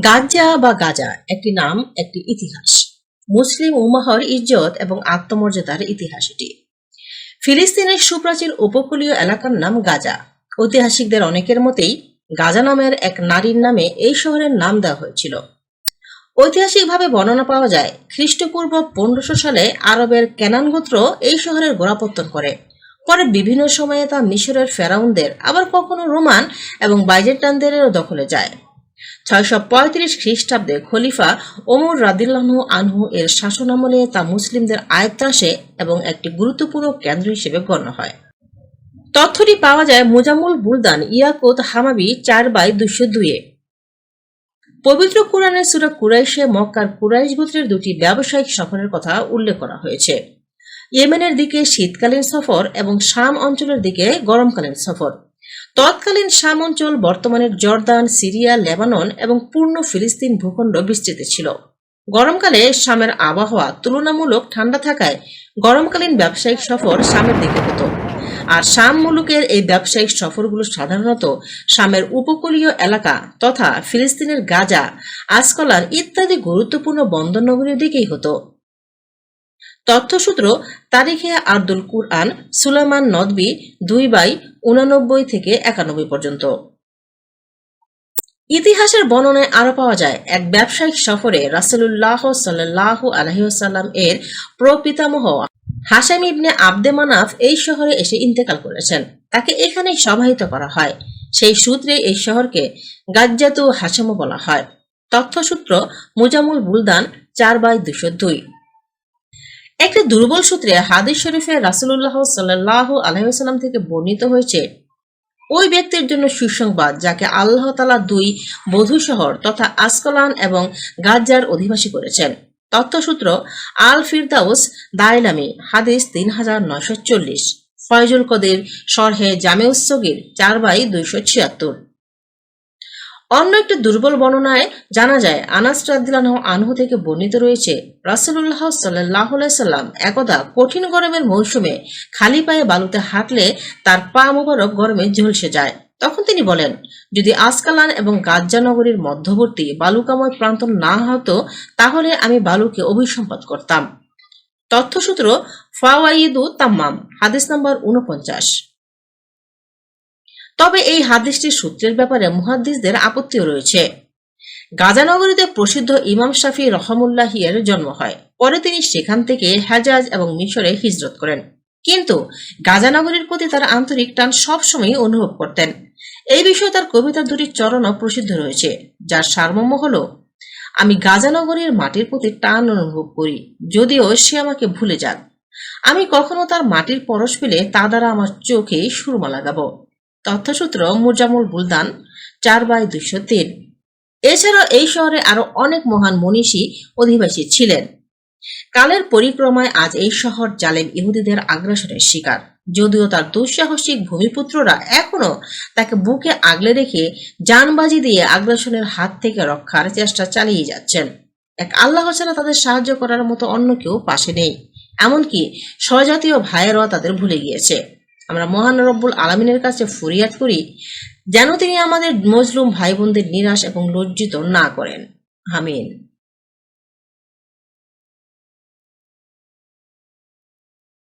গাজ্জা বা গাজা, একটি নাম, একটি ইতিহাস। মুসলিম উমাহর ইজ্জত এবং আত্মমর্যাদার ইতিহাস এটি। ফিলিস্তিনের সুপ্রাচীন উপকূলীয় এলাকার নাম গাজা। ঐতিহাসিকদের অনেকের মতেই গাজা নামের এক নারীর নামে এই শহরের নাম দেওয়া হয়েছিল। ঐতিহাসিকভাবে বর্ণনা পাওয়া যায়, খ্রিস্টপূর্ব পনেরোশো সালে আরবের কেনান গোত্র এই শহরের গোড়াপত্তন করে। পরে বিভিন্ন সময়ে তা মিশরের ফেরাউনদের, আবার কখনো রোমান এবং বাইজেন্টানদেরও দখলে যায়। ছয়শো পঁয়ত্রিশ খ্রিস্টাব্দে খলিফা ওমর রাদিল্লাহু আনহু এর শাসনামলে তা মুসলিমদের আয়ত্তে আসে এবং একটি গুরুত্বপূর্ণ কেন্দ্র হিসেবে গণ্য হয়। তথ্যটি পাওয়া যায় মোজামুল বুলদান ইয়াকুত হামাবি চার বাই দুশো দুইয়ে পবিত্র কোরআনের সুরা কুরাইশে মক্কার কুরাইশ গোত্রের দুটি ব্যবসায়িক সফরের কথা উল্লেখ করা হয়েছে। ইয়েমেনের দিকে শীতকালীন সফর এবং শাম অঞ্চলের দিকে গরমকালীন সফর। তৎকালীন শাম অঞ্চল, বর্তমানের জর্দান, সিরিয়া, লেবানন এবং পূর্ণ ফিলিস্তিন ভূখণ্ড বিস্তৃত ছিল। গরমকালে শামের আবহাওয়া তুলনামূলক ঠান্ডা থাকায় গরমকালীন ব্যবসায়িক সফর শামের দিকে হতো। আর শাম মুলুকের এই ব্যবসায়িক সফরগুলো সাধারণত শামের উপকূলীয় এলাকা তথা ফিলিস্তিনের গাজা, আসকলান ইত্যাদি গুরুত্বপূর্ণ বন্দর বন্দরনগরীর দিকেই হতো। তথ্যসূত্র তারিখে আব্দুল কুরআন, সুলাইমান নদবি দুই বাই উনানব্বই থেকে একানব্বই পর্যন্ত। ইতিহাসের বর্ণনায় আরও পাওয়া যায়, এক ব্যবসায়িক সফরে রাসূলুল্লাহ সাল্লাহ আলহিউসাল্লাম এর প্রপিতামহ হাসাম ইবনে আবদে মানাফ এই শহরে এসে ইন্তেকাল করেছেন। তাকে এখানেই সমাহিত করা হয়। সেই সূত্রে এই শহরকে গাজ্জাতু হাসাম বলা হয়। তথ্যসূত্র মুজামুল বুলদান চার বাই দুশো দুই। একটি দুর্বল সূত্রে হাদিস শরীফে রাসূলুল্লাহ সাল্লাহ আলহিহাল্লাম থেকে বর্ণিত হয়েছে, ওই ব্যক্তির জন্য সুসংবাদ যাকে আল্লাহ তালা দুই বধূ শহর তথা আসকলান এবং গাজ্জার অধিবাসী করেছেন। তথ্যসূত্র আল ফিরদাউস দাইলামি হাদিস তিন হাজার নয়শো চল্লিশ। ফয়জুল কদির সরহে জামেউসগির চার বাই দুইশো ছিয়াত্তর। অন্য একটি দুর্বল বর্ণনায় জানা যায়, আনাস রাদিল্লাহ আনহু থেকে বর্ণিত রয়েছে রাসুল্লাহ সাল্লাহ সাল্লাম একদা কঠিন গরমের মৌসুমে খালি পায়ে বালুতে হাঁটলে তার পা মোবারক গরমে ঝলসে যায়। তখন তিনি বলেন, যদি আসকালান এবং গাজ্জা নগরীর মধ্যবর্তী বালুকাময় প্রান্ত না হতো, তাহলে আমি বালুকে অভিসম্পাদ করতাম। তথ্যসূত্র ফাওয়াইদু তাম্মাম, হাদিস নম্বর উনপঞ্চাশ তবে এই হাদিসটির সূত্রের ব্যাপারে মুহাদ্দিসদের আপত্তিও রয়েছে। গাজানগরীতে প্রসিদ্ধ ইমাম শাফি রহমুল্লাহি এর জন্ম হয়। পরে তিনি সেখান থেকে হেজাজ এবং মিশরে হিজরত করেন। কিন্তু গাজানগরীর প্রতি তার আন্তরিক টান সবসময় অনুভব করতেন। এই বিষয়ে তার কবিতার দুটি চরণও প্রসিদ্ধ রয়েছে, যার সারমর্ম হল, আমি গাজানগরীর মাটির প্রতি টান অনুভব করি, যদিও সে আমাকে ভুলে যাক। আমি কখনো তার মাটির পরশ পেলে তা দ্বারা আমার চোখে সুরমা লাগাবো। তথ্যসূত্র মুজামুল বুলদান চার বাই দুশো তিন। এছাড়াও এই শহরে আরও অনেক মহান মনীষী অধিবাসী ছিলেন। কালের পরিক্রমায় আজ এই শহর জালেম ইহুদিদের আগ্রাসনের শিকার। যদিও তার দুঃসাহসিক ভূমিপুত্ররা এখনও তাকে বুকে আগলে রেখে যানবাজি দিয়ে আগ্রাসনের হাত থেকে রক্ষার চেষ্টা চালিয়ে যাচ্ছেন। এক আল্লাহ ছাড়া তাদের সাহায্য করার মতো অন্য কেউ পাশে নেই। এমনকি স্বজাতীয় ভাইয়েরাও তাদের ভুলে গিয়েছে। আমরা মহান রব্বুল আলমিনের কাছে ফরিয়াদ করি, যেন তিনি আমাদের মজলুম ভাই বোনদের নিরাশ এবং লজ্জিত না করেন। আমিন।